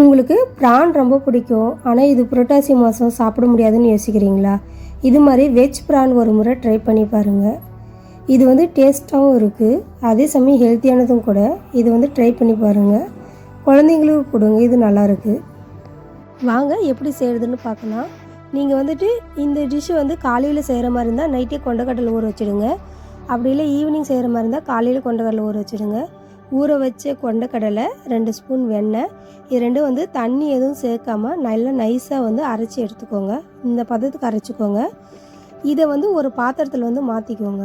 உங்களுக்கு ப்ரான் ரொம்ப பிடிக்கும். ஆனால் இது புரட்டாசி மாதம் சாப்பிட முடியாதுன்னு யோசிக்கிறீங்களா? இது மாதிரி வெஜ் ப்ரான் ஒரு முறை ட்ரை பண்ணி பாருங்கள் இது வந்து டேஸ்ட்டாகவும் இருக்குது அதே சமயம் ஹெல்த்தியானதும் கூட இது வந்து ட்ரை பண்ணி பாருங்கள் குழந்தைங்களுக்கு கொடுங்க இது நல்லாயிருக்கு வாங்க எப்படி செய்கிறதுன்னு பார்க்கலாம். நீங்கள் வந்துட்டு இந்த டிஷ்ஷு வந்து காலையில் செய்கிற மாதிரி இருந்தால் நைட்டே கொண்டக்கடலை ஊற வச்சுடுங்க. அப்படி இல்லை ஈவினிங் செய்கிற மாதிரி இருந்தால் காலையில் கொண்டக்கடலை ஊற வச்சுடுங்க. ஊற வச்ச கொண்டக்கடலை ரெண்டு ஸ்பூன் வெண்ணெய். இது ரெண்டும் வந்து தண்ணி எதுவும் சேர்க்காமல் நல்லா நைஸாக வந்து அரைச்சி எடுத்துக்கோங்க. இந்த பதத்துக்கு அரைச்சிக்கோங்க. இதை வந்து ஒரு பாத்திரத்தில் வந்து மாற்றிக்கோங்க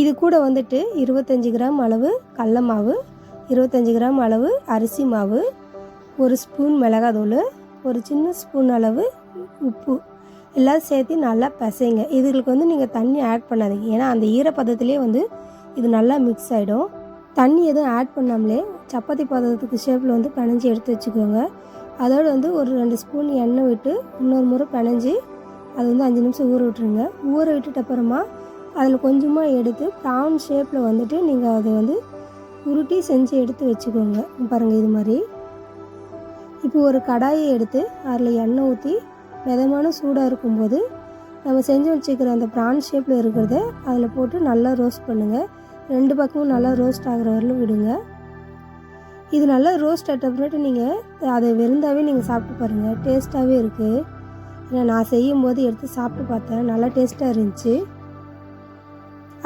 இது கூட வந்துட்டு இருபத்தஞ்சி கிராம் அளவு கடல மாவு இருபத்தஞ்சி கிராம் அளவு அரிசி மாவு ஒரு ஸ்பூன் மிளகாத்தூள் ஒரு சின்ன ஸ்பூன் அளவு உப்பு. எல்லாம் சேர்த்து நல்லா பிசைங்க. இதுகளுக்கு வந்து நீங்கள் தண்ணி ஆட் பண்ணாதீங்க. ஏன்னா அந்த ஈரப்பதத்துலேயே வந்து இது நல்லா மிக்ஸ் ஆகிடும் தண்ணி எதுவும் ஆட் பண்ணாமலே சப்பாத்தி பாதத்துக்கு ஷேப்பில் வந்து பிணைஞ்சி எடுத்து வச்சுக்கோங்க. அதோடு வந்து ஒரு ரெண்டு ஸ்பூன் எண்ணெய் விட்டு இன்னொரு முறை பிணைஞ்சி அது வந்து அஞ்சு நிமிஷம் ஊற விட்டுருங்க. ஊற விட்டுட்ட அப்புறமா அதில் கொஞ்சமாக எடுத்து ப்ரான் ஷேப்பில் வந்துட்டு நீங்கள் அதை வந்து உருட்டி செஞ்சு எடுத்து வச்சுக்கோங்க. பாருங்கள் இது மாதிரி. இப்போ ஒரு கடாயை எடுத்து அதில் எண்ணெய் ஊற்றி மிதமான சூடாக இருக்கும்போது நம்ம செஞ்சு வச்சுக்கிற அந்த ப்ரான் ஷேப்பில் இருக்கிறத அதில் போட்டு நல்லா ரோஸ்ட் பண்ணுங்கள் ரெண்டு பக்கமும் நல்லா ரோஸ்ட் ஆகிற வரலும் விடுங்க. இது நல்லா ரோஸ்ட் ஆகிட்ட அப்புறமேட்டு நீங்கள் அதை வெறுந்தாவே நீங்கள் சாப்பிட்டு பாருங்கள் டேஸ்ட்டாகவே இருக்குது ஏன்னா நான் செய்யும்போது எடுத்து சாப்பிட்டு பார்த்தேன். நல்லா டேஸ்ட்டாக இருந்துச்சு.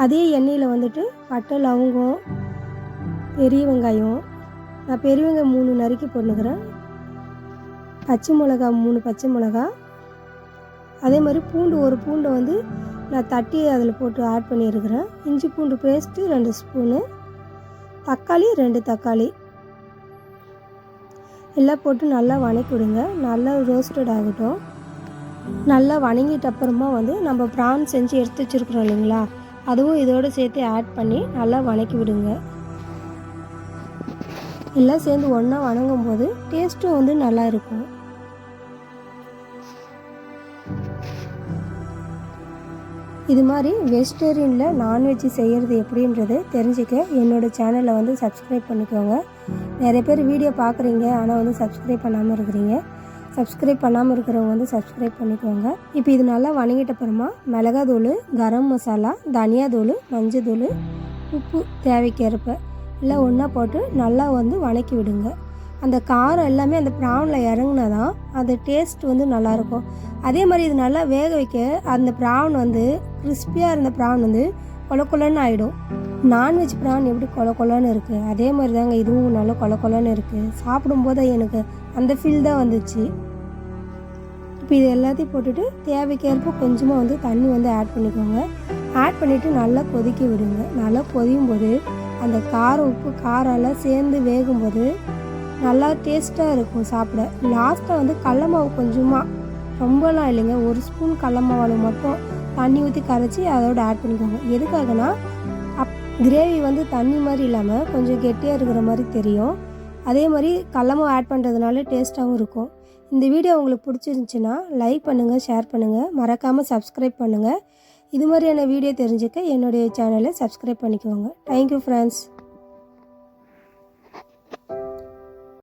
அதே எண்ணெயில் வந்துட்டு பட்டை லவங்கம் பெரிய வெங்காயம். நான் பெரிய வெங்காயம் மூணு நறுக்கி போட்டுக்கிறேன். பச்சை மிளகா மூணு பச்சை மிளகா. அதே மாதிரி பூண்டு ஒரு பூண்டை வந்து நான் தட்டி அதில் போட்டு ஆட் பண்ணியிருக்கிறேன். இஞ்சி பூண்டு பேஸ்ட்டு ரெண்டு ஸ்பூனு தக்காளி ரெண்டு தக்காளி. எல்லாம் போட்டு நல்லா வணக்கிவிடுங்க நல்லா ரோஸ்டட் ஆகட்டும். நல்லா வணங்கிட்ட அப்புறமா வந்து நம்ம ப்ரான் செஞ்சு எடுத்து வச்சுருக்குறோம் இல்லைங்களா? அதுவும் இதோடு சேர்த்து ஆட் பண்ணி நல்லா வணக்கி விடுங்க. எல்லாம் சேர்ந்து ஒன்றா வணங்கும் போது டேஸ்ட்டும் வந்து நல்லா இருக்கும். இது மாதிரி வெஜிடேரியனில் நான்வெஜ் செய்கிறது எப்படின்றது தெரிஞ்சுக்க. என்னோடய சேனலை வந்து சப்ஸ்கிரைப் பண்ணிக்கோங்க. நிறைய பேர் வீடியோ பார்க்குறீங்க ஆனால் வந்து சப்ஸ்கிரைப் பண்ணாமல் இருக்கிறீங்க. சப்ஸ்கிரைப் பண்ணாமல் இருக்கிறவங்க வந்து சப்ஸ்கிரைப் பண்ணிக்கோங்க. இப்போ இது நல்லா வணங்கிட்ட அப்புறமா மிளகாத்தூள் கரம் மசாலா தனியாத்தூள் மஞ்சத்தூள் உப்பு தேவைக்கேற்ப எல்லாம் ஒன்றா போட்டு நல்லா வந்து வணக்கி விடுங்க. அந்த காரம் எல்லாமே அந்த ப்ரானில் இறங்கினா தான் அந்த டேஸ்ட் வந்து நல்லாயிருக்கும் அதே மாதிரி இது நல்லா வேக வைக்க அந்த ப்ரான் வந்து கிறிஸ்பியாக இருந்த ப்ரான் வந்து கொல கொலன்னு ஆகிடும் நான்வெஜ் ப்ரான் எப்படி கொலக்கொலன்னு இருக்குது அதே மாதிரி தாங்க இதுவும் நல்லா கொலக்கொலன்னு இருக்குது சாப்பிடும்போது எனக்கு அந்த ஃபீல் தான் வந்துச்சு. இப்போ இது எல்லாத்தையும் போட்டுட்டு தேவைக்கேற்ப கொஞ்சமாக வந்து தண்ணி வந்து ஆட் பண்ணிக்கோங்க. ஆட் பண்ணிவிட்டு நல்லா கொதிக்க விடுங்க. நல்லா கொதியும் போது அந்த காரம் உப்பு காரெல்லாம் சேர்ந்து வேகும்போது நல்லா டேஸ்ட்டாக இருக்கும் சாப்பிட. லாஸ்ட்டாக வந்து கடல மாவு கொஞ்சமாக ரொம்பலாம் இல்லைங்க. ஒரு ஸ்பூன் கடல மாவு மட்டும் தண்ணி ஊற்றி கரைச்சி அதோட ஆட் பண்ணிக்கோங்க. எதுக்காகனா அப் கிரேவி வந்து தண்ணி மாதிரி இல்லாமல் கொஞ்சம் கெட்டியாக இருக்கிற மாதிரி தெரியும். அதே மாதிரி கல்லமும் ஆட் பண்ணுறதுனால டேஸ்ட்டாகவும் இருக்கும். இந்த வீடியோ உங்களுக்கு பிடிச்சிருந்துச்சின்னா லைக் பண்ணுங்கள் ஷேர் பண்ணுங்கள் மறக்காமல் சப்ஸ்கிரைப் பண்ணுங்கள் இது மாதிரியான வீடியோ தெரிஞ்சுக்க என்னுடைய சேனலை சப்ஸ்கிரைப் பண்ணிக்கோங்க. Thank you friends